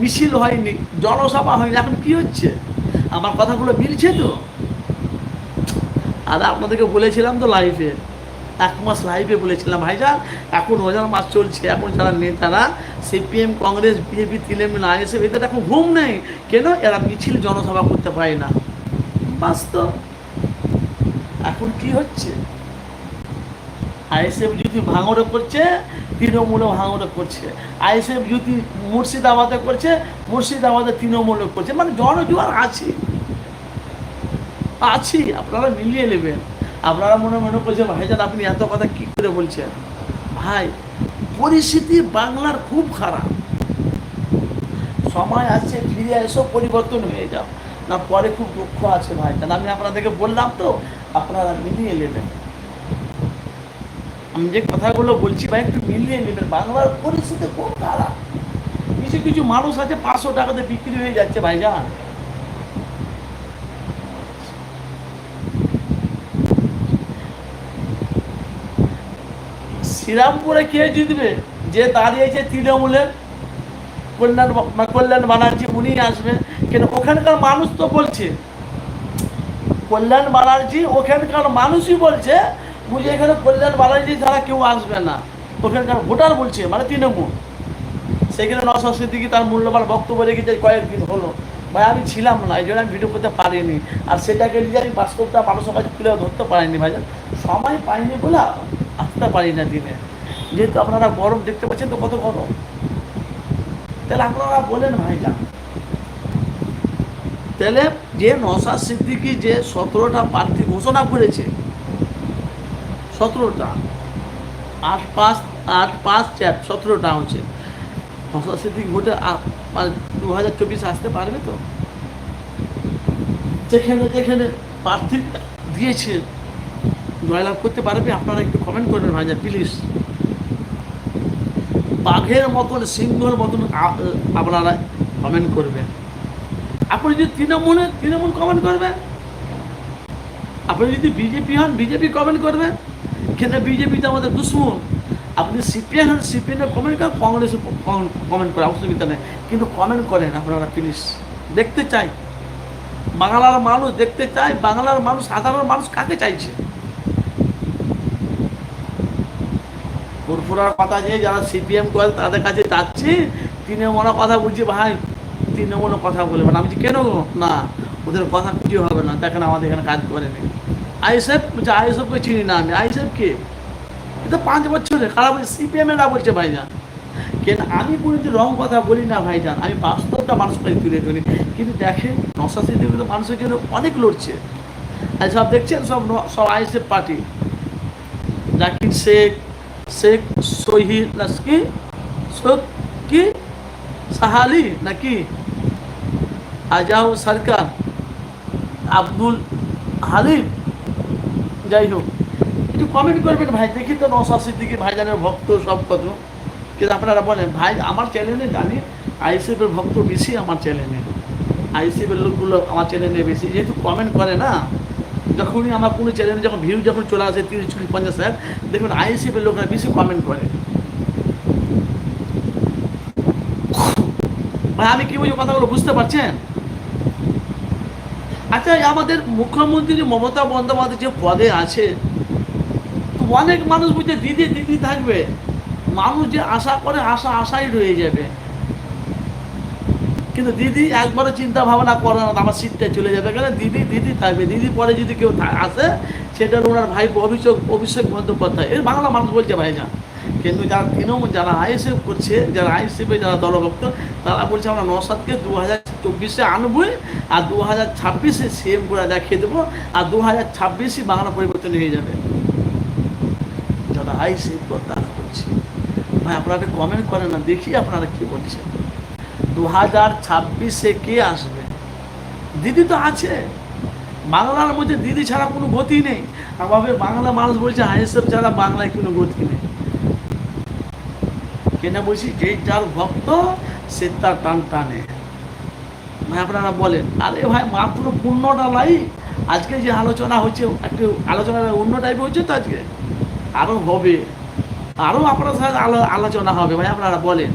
মিছিল হয়নি, জনসভা হয়নি, এখন কি হচ্ছে? আমার কথাগুলো মিলছে তো? আর আপনাদেরকে বলেছিলাম তো লাইফে এক মাস লাইভে বলেছিলাম ভাইজান এখন রোজার মাস চলছে, এখন যারা নেতারা CPM Congress BJP Trinamool ISF এদের এখন ঘুম নেই। কেন? এরা মিছিল জনসভা করতে পারে না। বাস্তব এখন কি হচ্ছে? আইএসএফ যদি ভাঙড়ে করছে তৃণমূলে ভাঙড়ে করছে আইএসএফ যদি মুর্শিদাবাদে করছে, মুর্শিদাবাদে তৃণমূলে করছে। মানে জনজোয়ার আছে। আছি, আপনারা মিলিয়ে নেবেন। আপনারা মনে মনে করছেন ভাইজান আপনি এত কথা কি করে বলছেন? ভাই, পরিস্থিতি বাংলার খুব খারাপ। সময় আছে ফিরে এসো, পরিবর্তন হয়ে যাও। না, পরে খুব দুঃখ আছে, ভাই আমি আপনাদেরকে বললাম তো, আপনারা মিলিয়ে নেবেন। আমি যে কথাগুলো বলছি ভাই, একটু মিলিয়ে নেবেন। বাংলার পরিস্থিতি খুব খারাপ। কিছু কিছু মানুষ আছে, পাঁচশো টাকাতে বিক্রি হয়ে যাচ্ছে ভাইজান। শ্রীরামপুরে কে জিতবে? যে দাঁড়িয়েছে তৃণমূলের কল্যাণ কল্যাণ ব্যানার্জি উনি আসবে। কিন্তু ওখানকার মানুষ তো বলছে, কল্যাণ ব্যানার্জি ওখানকার মানুষই বলছে বুঝে এখানে কল্যাণ ব্যানার্জি ছাড়া কেউ আসবে না। ওখানকার ভোটার বলছে মানে তৃণমূল। সেখানে নশা সিদ্দিকি তার মূল্যবান বক্তব্য রেখেছে কয়েকদিন হলো, ভাই, আমি ছিলাম না, এই জন্য আমি ভিডিও করতে পারিনি। আর সেটাকে নিয়ে আমি বাস্তবটা মানুষের কাছে তুলে ধরতে পারিনি, ভাই। সময় পাইনি বলে আসতে পারি না দিনে। যেহেতু আপনারা গরম দেখতে পাচ্ছেন, তো কত গরম? তাহলে আপনারা বলেন ভাইজান তাহলে যে নশা সিদ্দিকি যে সতেরোটা প্রার্থী ঘোষণা করেছে সতেরোটা। আট পাঁচ আট পাঁচ চার, সতেরোটা হচ্ছে। সিদ্দিকি ভোটে দু হাজার চব্বিশে আসতে পারবে তো? যেখানে যেখানে প্রার্থী দিয়েছে, জয়লাভ করতে পারবে, আপনারা একটু কমেন্ট করবেন ভাইজান প্লিজ বাঘের মতন, সিংহর মতন আপনারা কমেন্ট করবেন। আপনি যদি তৃণমূলে, তৃণমূল কমেন্ট করবেন? আপনি যদি বিজেপি হন, বিজেপি কমেন্ট করবেন? কেন বিজেপি তো আমাদের দুশ্মন? আপনি সিপিএম হন সিপিএম কমেন্ট করেন, কংগ্রেস কমেন্ট করে অসুবিধা নেই কিন্তু কমেন্ট করেন আপনারা প্লিজ দেখতে চাই। বাংলার মানুষ দেখতে চায়, বাংলার মানুষ, সাধারণ মানুষ কাকে চাইছে? ফুরফুরার কথা যে যারা সিপিএম করে, তাদের কাছে যাচ্ছি, তৃণমূলের কথা বলছি ভাই। তৃণমূলের কথা বলবেন আমি কেন না, ওদের কথা কিছু হবে না। দেখেন আমাদের এখানে কাজ করেনি আইসেফ বলছে আইসেফকে চিনি না আমি। আইসেফ কে এটা পাঁচ বছরে, খারাপ সিপিএম এরা বলছে ভাইজান। কেন, আমি কোনোদিন রং কথা বলি না, ভাইজান। আমি বাস্তবটা মানুষকে তুলে ধরি। কিন্তু দেখেন নশা সিদ্দিক মানুষের জন্য অনেক লড়ছে। আর সব দেখছেন, সব সব আইসেফ পার্টি। জাকির শেখ শেখ শহীদ নাকি শেখ কি? সাহালি নাকি আজাউ সরকার, আব্দুল হালিম। যাই হোক, একটু কমেন্ট করবেন ভাই, দেখি তো নশা সিদ্দিকি ভাইজানের ভক্ত সব কত। কিন্তু আপনারা বলেন, ভাই, আমার চ্যানেলে জানি আইসিএফের ভক্ত বেশি আমার চ্যানেলে আইসিএফের লোকগুলো আমার চ্যানেলে বেশি। যেহেতু কমেন্ট করে না, যখনই আমার কোনো চ্যানেলে যখন ভিউ যখন চলে আসে, তিরিশ, চল্লিশ, পঞ্চাশ হাজার, দেখবেন আইসিএফের লোকরা বেশি কমেন্ট করে। ভাই, আমি কি বলছি কথাগুলো বুঝতে পারছেন? আচ্ছা আমাদের মুখ্যমন্ত্রী মমতা বন্দ্যোপাধ্যায় যে পদে আছে অনেক মানুষ বুঝছে দিদি দিদি থাকবে। মানুষ যে আশা করে, আশা, আশাই রয়ে যাবে। কিন্তু দিদি একবারও চিন্তা ভাবনা করে না, আমার সিটটা চলে যাবে। কেন? দিদি দিদি থাকবে। দিদি পরে যদি কেউ আসে সেটা ওনার ভাই অভিষেক অভিষেক বন্দ্যোপাধ্যায়। এর বাংলা মানুষ বলছে, ভাইজান। কিন্তু যারা তৃণমূল, যারা আইএসএফ করছে, যারা আইএসএফে যারা দলভক্ত, তারা বলছে আমরা নসাদকে দু হাজার চব্বিশে আনবই আর দু হাজার ছাব্বিশে সিএম করে দেখিয়ে দেবো আর দু হাজার ছাব্বিশে বাংলা পরিবর্তন হয়ে যাবে। যারা আইএসএফ তারা করছে। ভাই, আপনারা কমেন্ট করেন না, দেখি আপনারা কি বলছেন। দু হাজার ছাব্বিশে কে আসবে? দিদি তো আছে। বাংলার মধ্যে দিদি ছাড়া কোনো গতি নেই। আমাদের বাংলা মানুষ বলছে আইএসএফ ছাড়া বাংলায় কোনো গতি নেই। কেন বলছি যে যার ভক্ত, সে তার টান টানে। ভাই আপনারা বলেন, আরে ভাই, মাত্র পূর্ণটা লাই আজকে যে আলোচনা হচ্ছে, একটু আলোচনা অন্য টাইপের হচ্ছে তো আজকে। আরও হবে। আরও আপনার সাথে আলো, আলোচনা হবে। ভাই আপনারা বলেন।